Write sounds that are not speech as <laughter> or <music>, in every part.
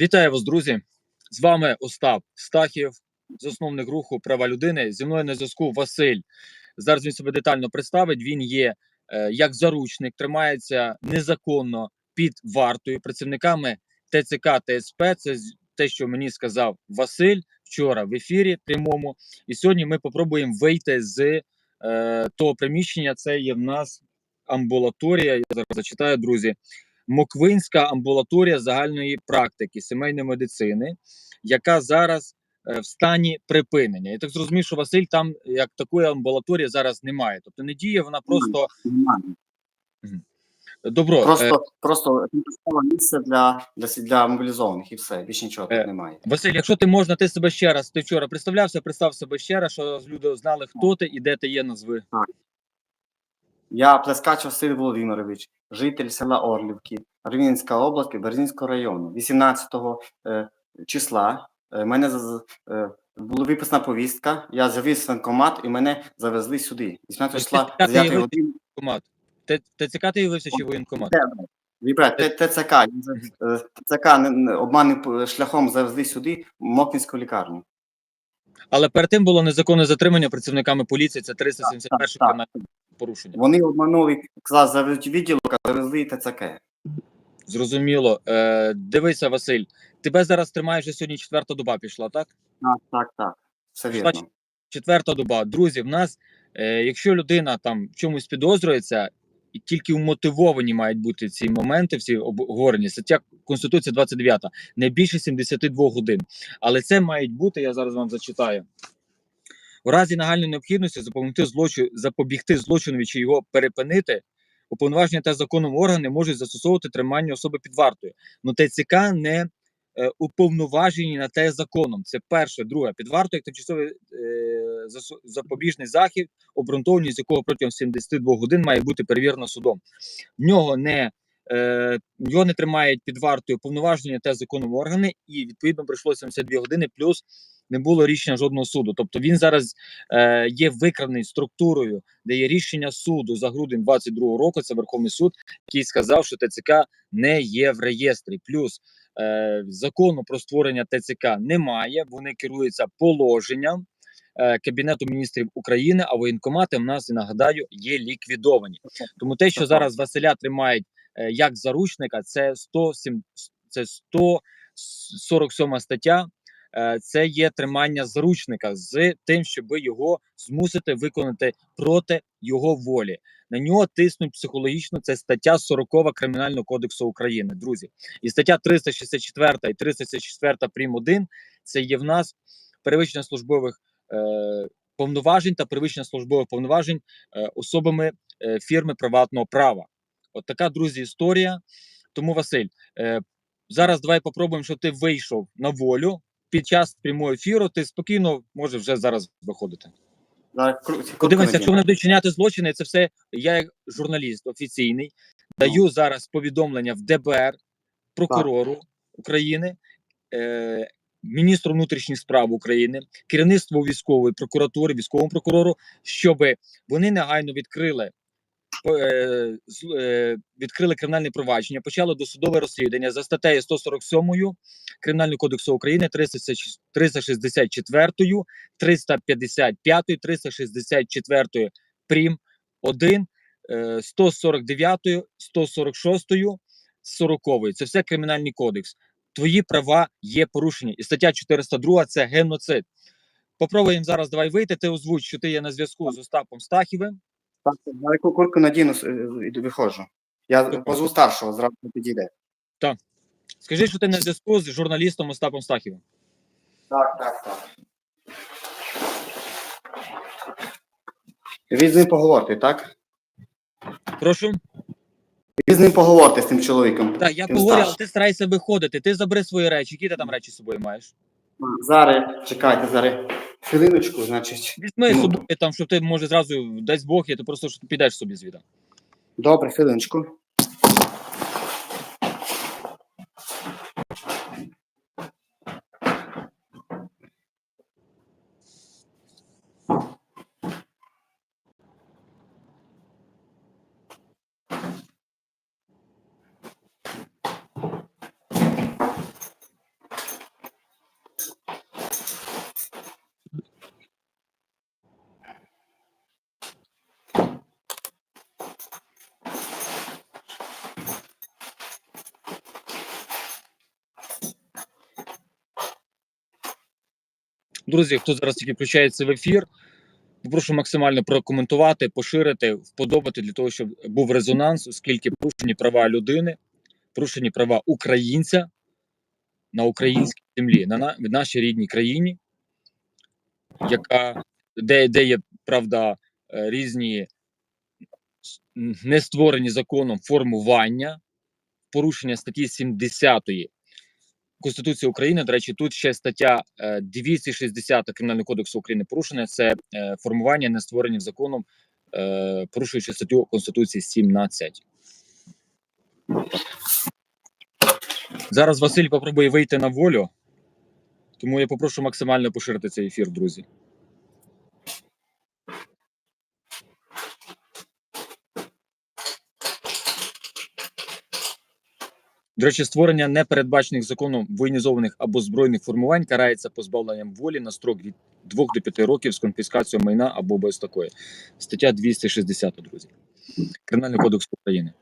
Вітаю вас, друзі! З вами Остап Стахів, засновник руху права людини. Зі мною на зв'язку Василь. Зараз він себе детально представить. Він є е, як заручник, тримається незаконно під вартою працівниками ТЦК та СП. Це те, що мені сказав Василь вчора в ефірі прямому. І сьогодні ми попробуємо вийти з е, того приміщення. Це є в нас амбулаторія. Я зараз зачитаю, друзі. Моквинська амбулаторія загальної практики сімейної медицини, яка зараз е, в стані припинення. Я так зрозумів, що Василь там як такої амбулаторії зараз немає. Тобто не діє вона просто добро. е, Просто, просто місце для, для, для мобілізованих і все. Більше нічого Е, тут немає. Василь, якщо ти можна, ти себе ще раз. Ти вчора представлявся, представ себе ще раз, що люди знали, хто ти і де ти є, назви. Я Плескач Василь Володимирович, житель села Орлівки, Рівненська область, Березінського району. 18 е, числа е, мене е, була виписана повістка, я завіз воєнкомат і мене завезли сюди. 18 числа з ти 9 його- години. ТЦК ти явився чи воєнкомат? ТЦК, ТЦК обманним шляхом завезли сюди в Моквінську лікарню. Але перед тим було незаконне затримання працівниками поліції. Це 371 так, так. кримінальне порушення. Вони обманули, казали, завезуть відділок, а завезли ТЦК. Зрозуміло. Е, дивися, Василь, тебе зараз тримає вже сьогодні четверта доба пішла, так? Так, так, так. Все Пішла вірно. четверта доба. Друзі, в нас, е, якщо людина там в чомусь підозрюється, і тільки вмотивовані мають бути ці моменти, всі обговорені. Стаття Конституції 29, не більше 72 годин. Але це мають бути, я зараз вам зачитаю. У разі нагальної необхідності запобігти злочину, запобігти злочинові чи його перепинити, уповноваження та законом органи можуть застосовувати тримання особи під вартою. Ну ТЦК не е, уповноважені на те законом. Це перше, друге, під вартою як тимчасовий е, запобіжний захід, обґрунтованість якого протягом 72 годин має бути перевірено судом. В нього не е, його не тримають під вартою повноваження та законом органи, і відповідно пройшло 72 години, плюс не було рішення жодного суду. Тобто він зараз е, є викраний структурою, де є рішення суду за грудень 22 року. Це Верховний суд, який сказав, що ТЦК не є в реєстрі. Плюс е, закону про створення ТЦК немає. Вони керуються положенням. е, Кабінету міністрів України, а воєнкомати в нас нагадаю є ліквідовані. Тому те, що зараз Василя тримають е, як заручника, це 107, це 147 стаття. Е, Це є тримання заручника з тим, щоб його змусити виконати проти його волі. На нього тиснуть психологічно. Це стаття 40 Кримінального кодексу України, друзі. І стаття 364 і 364 прим. 1 це є в нас перевищення службових е, повноважень та перевищення службових повноважень е, особами е, фірми приватного права. От така, друзі, історія. Тому, Василь, е, зараз давай попробуємо, щоб ти вийшов на волю під час прямого ефіру. Ти спокійно можеш вже зараз виходити. Подивимося, якщо вони будуть чиняти злочини, це все я, як журналіст офіційний, даю зараз повідомлення в ДБР, прокурору України, е, міністру внутрішніх справ України, керівництву військової прокуратури, військовому прокурору, щоб вони негайно відкрили. Е, е, Відкрили кримінальне провадження, почало досудове розслідування за статтею 147 Кримінального кодексу України 364 355, 364 прим. 1, е, 149, 146, 40. Це все кримінальний кодекс. Твої права є порушені. І стаття 402 це геноцид. Попробуємо зараз давай вийти. Ти озвуч, що ти є на зв'язку з Остапом Стахівим. Так, зараз ку- куртку надіну е, і виходжу. Я позву старшого, зразу підійде. Так. Скажи, що ти на зв'язку з журналістом Остапом Стахівим. Так, так, так. Ви з ним поговорите, так? Прошу. Ви з ним поговорите з тим чоловіком. Так, я Тим поговорю, але старшим. ти старайся виходити. Ти забери свої речі. Які ти там речі з собою маєш? Зараз, чекайте, зараз. Хвилиночку, значить. Візьми Ну. там, щоб ти може зразу дасть Бог, і ти просто що підеш собі звідти. Добре, хвилиночку. Друзі, хто зараз тільки включається в ефір, попрошу максимально прокоментувати, поширити, вподобати для того, щоб був резонанс, оскільки порушені права людини, порушені права українця на українській землі, на, на в нашій рідній країні, яка де, де є правда е, різні не створені законом формування, порушення статті 70 Конституції України. До речі, тут ще стаття е, 260 Кримінального кодексу України порушена. Це е, формування не створені законом, е, порушуючи статтю Конституції 17. Зараз Василь попробує вийти на волю, тому я попрошу максимально поширити цей ефір, друзі. До речі, створення непередбачених законом воєнізованих або збройних формувань карається позбавленням волі на строк від 2 до 5 років з конфіскацією майна або без такої. Стаття 260, друзі. Кримінальний кодекс України.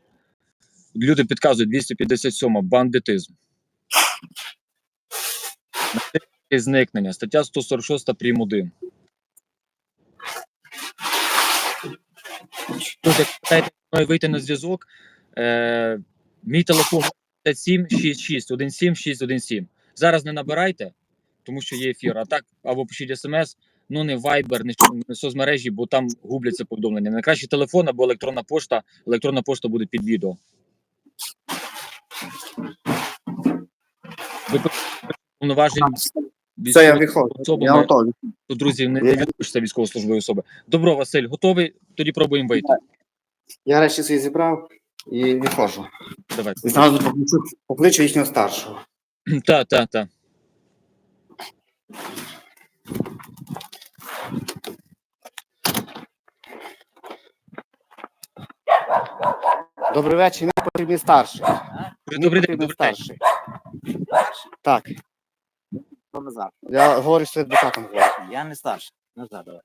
Люди підказують 257 бандитизм. Зникнення. Стаття 146 прим. 1. Тут, питаєте мною вийти на зв'язок, е, мій телефон 5766 17617. Зараз не набирайте, тому що є ефір. А так, або пишіть смс, ну не Viber, не, не соцмережі, бо там губляться повідомлення. Найкраще телефон або електронна пошта. Електронна пошта буде під відео. Ви повноважень я військових особами, Я готовий. то, друзі, не Я- дивуйтеся військовослужбової особи. Добро, Василь, готовий? Тоді пробуємо вийти. Я речі свої зібрав і виходжу. Давай. І зразу покличу, покличу їхнього старшого. <clears throat> Та, та, та. Добрий вечір, мені потрібний старший. Мені Добрий день, потрібен добрий день. старший. Так. Я говорю, що адвокатом говорю. Я не старший. Назад давай.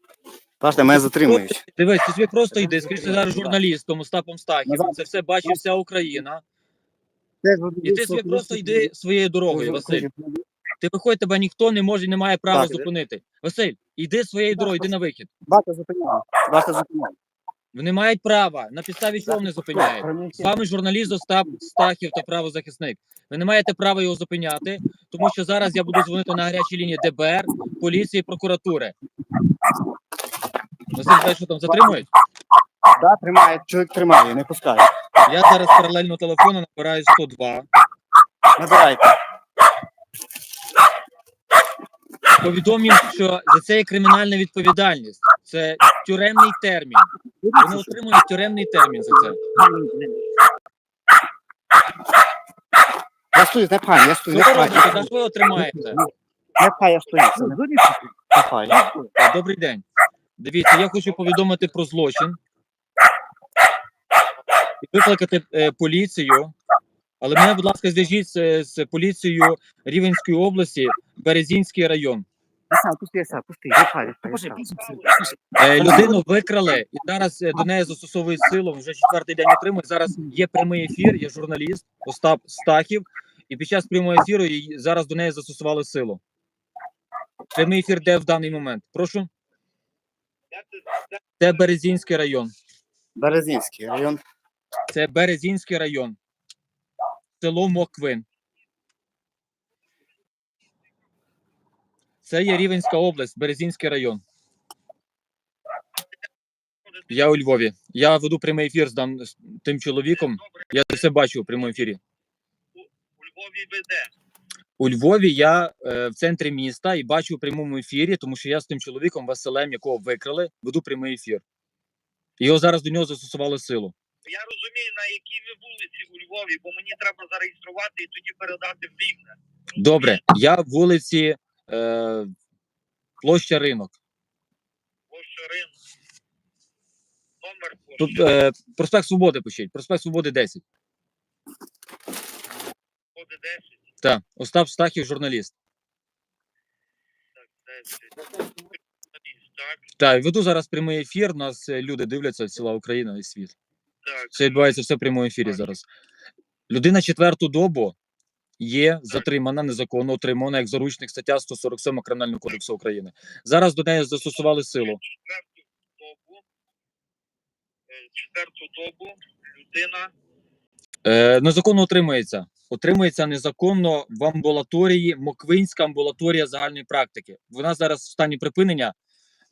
Бачите, мене затримують. Дивись, ти собі просто йди, скажи ти зараз журналістом Остапом Стахівим. Це все бачить вся Україна. І ти собі просто йди своєю дорогою, Василь. Ти виходь, тебе ніхто не може, і не має права зупинити. Василь, іди своєю дорогою, йди на вихід. Бачите, зупиняв. Бачите, зупиняв. Вони мають право. На підставі чого вони зупиняють? З вами журналіст Остап Стахів та правозахисник. Ви не маєте права його зупиняти, тому що зараз я буду дзвонити на гарячі лінії ДБР, поліції, прокуратури. Василь, тебе що там затримують? Да, тримає, чоловік тримає, не пускає. Я зараз паралельно телефону набираю 102. Набирайте. Повідомлю, що за це є кримінальна відповідальність. Це тюремний термін. Вони отримують тюремний термін за це. Я стою, не пхай, я стою, не ви пхай. що ви отримаєте? Не пхай, я стою. Добрий день. Дивіться, я хочу повідомити про злочин і викликати е, поліцію. Але мене, будь ласка, зв'яжіть з, з поліцією Рівенської області, Березінський район. Е, людину викрали, і зараз е, до неї застосовують силу. Вже четвертий день отримують. Зараз є прямий ефір, є журналіст Остап Стахів, і під час прямого ефіру їй- зараз до неї застосували силу. Прямий ефір де в даний момент? Прошу. Це Березінський район. Березінський район. Це Березінський район. Село Моквин. Це є Рівенська область, Березінський район. Я у Львові. Я веду прямий ефір з, тим чоловіком. Я це все бачу у прямому ефірі. У Львові ви де? У Львові я е, в центрі міста і бачу у прямому ефірі, тому що я з тим чоловіком Василем, якого викрали, веду прямий ефір. Його зараз до нього застосували силу. Я розумію, на якій ви вулиці у Львові, бо мені треба зареєструвати і тоді передати в Рівне. Добре, я в вулиці е, площа ринок. Площа Рим. Номер площі. Тут е, проспект Свободи пишіть. Проспект Свободи 10. Коди 10. Так, Остап Стахів, журналіст. Так, веду зараз прямий ефір. Нас е, люди дивляться, ціла Україна і світ. так. Це відбувається все в прямому ефірі зараз. Людина четверту добу є затримана незаконно отримана як заручник стаття 147 Кримінального кодексу України. Зараз до неї застосували силу. Четверту добу, е, четверту добу людина Е, незаконно отримується. Отримується незаконно в амбулаторії, Моквинська амбулаторія загальної практики. Вона зараз в стані припинення,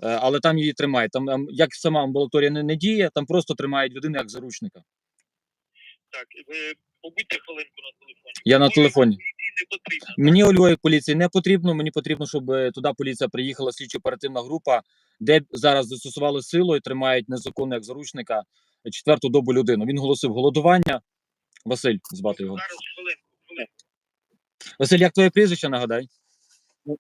е, але там її тримають. Там ем, як сама амбулаторія не, не діє, там просто тримають людину як заручника. Так, ви побудьте хвилинку на телефоні. Я на телефоні. поліції Не потрібно. Мені у Львові поліції не потрібно. Мені потрібно, щоб е, туди поліція приїхала, слідчо оперативна група, де зараз застосували силу і тримають незаконно як заручника четверту добу людину. Він голосив голодування. Василь звати його. Зараз хвилинку, хвилинку. Василь, як твоє прізвище нагадай?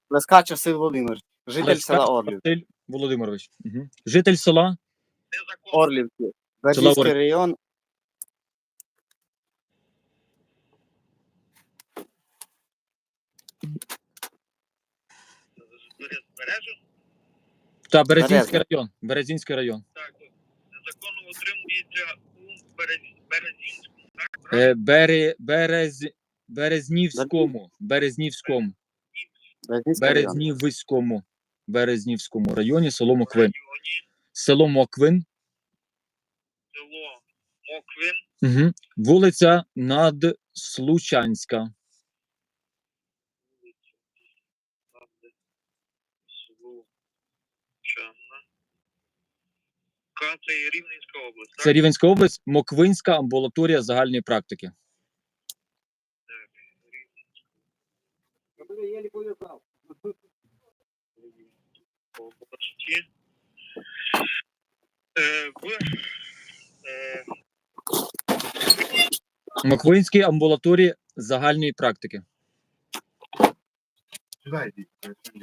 Плескач Василь Володимирович, житель Плескач села Орлів. Василь Володимирович. Угу. Житель села. Незаконно. Орлівки. Район. Та Березінський район. Березінський район. Так, незаконно утримується у Берез- Березінському. Так, Е, Бере, Берез, Березнівському. Березнівському. Березнівському. Березнівському районі село Моквин. Село Моквин. село Моквин, Угу. Вулиця Надслучанська. вулиця Надде Це є Рівненська область, так? Це Рівенська область, Моквинська амбулаторія загальної практики. області. Е, в, е, Моквинській амбулаторії загальної практики.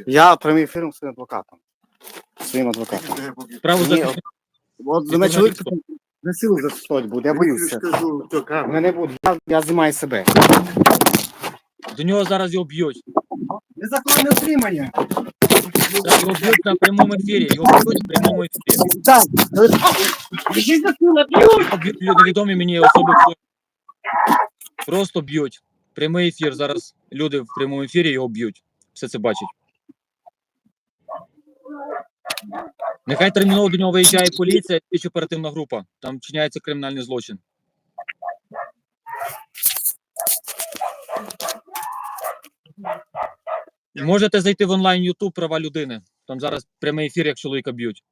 Я прямий ефіром своїм адвокатом. Своїм адвокатом. Право захисти- От за мене чоловік на силу застосовувати буде, я боюся. Мене буде, я, я знімаю себе. До нього зараз його б'ють. Незаконне утримання. Так, його б'ють на прямому ефірі. Його б'ють в прямому ефірі. Так. Біжіть б'ють! Б'ють люди невідомі мені особи. Просто б'ють. Прямий ефір. Зараз люди в прямому ефірі його б'ють. Все це бачать. Нехай терміново до нього виїжджає поліція і оперативна група. Там вчиняється кримінальний злочин. Можете зайти в онлайн YouTube права людини. Там зараз прямий ефір, як чоловіка б'ють.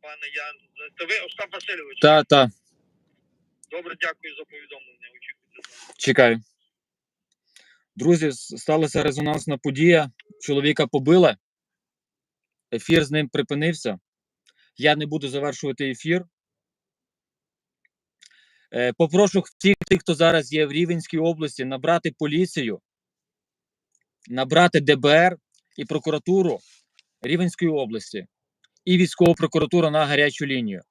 пане Ян, це ви Остап Васильович. Та, та, Добре, дякую за повідомлення. Очікуйте. чекаю. Друзі, сталася резонансна подія. Чоловіка побили. Ефір з ним припинився. Я не буду завершувати ефір. Е, Попрошу всіх тих, хто зараз є в Рівенській області, набрати поліцію, набрати ДБР і прокуратуру Рівенської області і військову прокуратуру на гарячу лінію.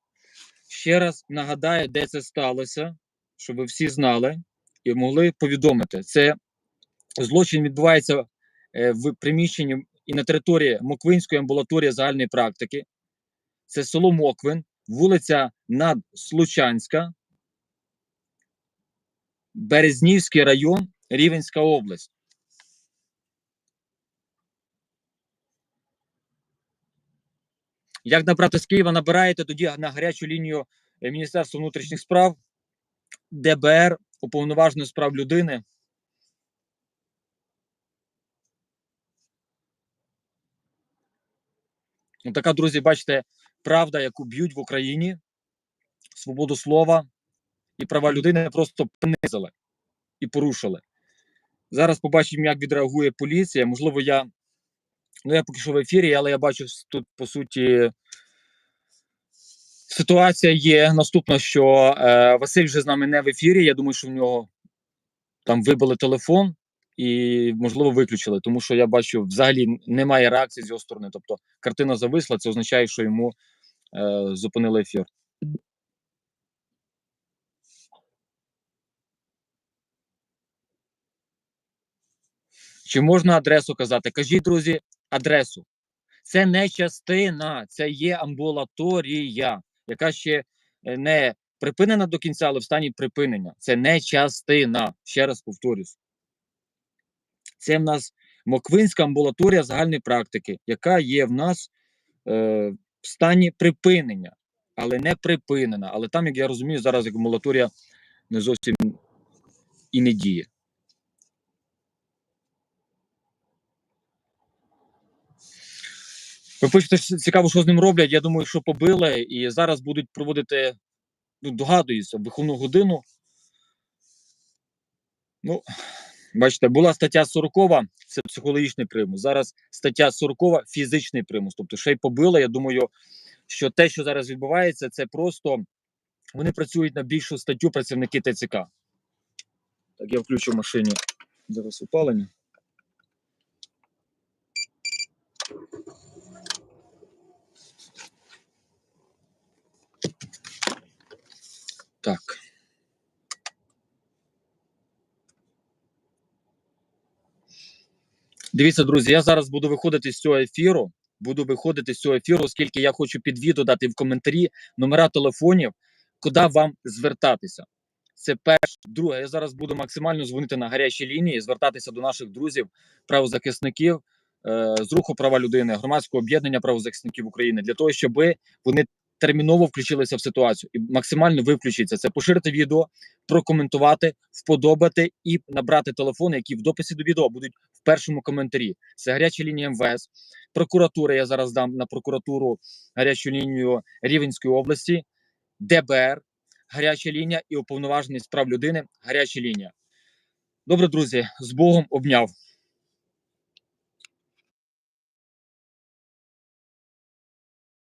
Ще раз нагадаю, де це сталося, щоб ви всі знали і могли повідомити. Це злочин відбувається е, в приміщенні і на території Моквинської амбулаторії загальної практики. Це село Моквин, вулиця Надслучанська, Березнівський район, Рівенська область. Як набрати з Києва, набираєте тоді на гарячу лінію е, Міністерства внутрішніх справ, ДБР, уповноваженої з прав людини. Така, друзі, бачите, правда, яку б'ють в Україні, свободу слова і права людини просто понизили і порушили. Зараз побачимо, як відреагує поліція. Можливо, я. Ну, я поки що в ефірі, але я бачу тут, по суті, ситуація є наступна, що е, Василь вже з нами не в ефірі. Я думаю, що в нього там вибили телефон і, можливо, виключили, тому що я бачу, взагалі немає реакції з його сторони. Тобто картина зависла, це означає, що йому е, зупинили ефір. Чи можна адресу казати? Кажіть, друзі, адресу. Це не частина, це є амбулаторія, яка ще е, не припинена до кінця, але в стані припинення. Це не частина. Ще раз повторюсь. Це в нас Моквинська амбулаторія загальної практики, яка є в нас е, в стані припинення, але не припинена. Але там, як я розумію, зараз амбулаторія не зовсім і не діє. Ви пишете, цікаво, що з ним роблять. Я думаю, що побили, і зараз будуть проводити, ну, догадуюся, виховну годину. Ну, бачите, була стаття 40 це психологічний примус. Зараз стаття 40 фізичний примус. Тобто, ще й побила. Я думаю, що те, що зараз відбувається, це просто вони працюють на більшу статтю працівники ТЦК. Так, я включу машину зараз опалення. Дивіться, друзі, я зараз буду виходити з цього ефіру. Буду виходити з цього ефіру, оскільки я хочу під відео дати в коментарі номера телефонів, куди вам звертатися. Це перше. Друге, я зараз буду максимально дзвонити на гарячі лінії, звертатися до наших друзів, правозахисників е, з руху права людини, громадського об'єднання правозахисників України для того, щоб вони терміново включилися в ситуацію і максимально виключиться. Це поширити відео, прокоментувати, вподобати і набрати телефони, які в дописі до відео будуть в першому коментарі. Це гаряча лінія МВС, прокуратура. Я зараз дам на прокуратуру гарячу лінію Рівенської області, ДБР, гаряча лінія і уповноважений прав людини. Гаряча лінія. Добре, друзі, з Богом обняв.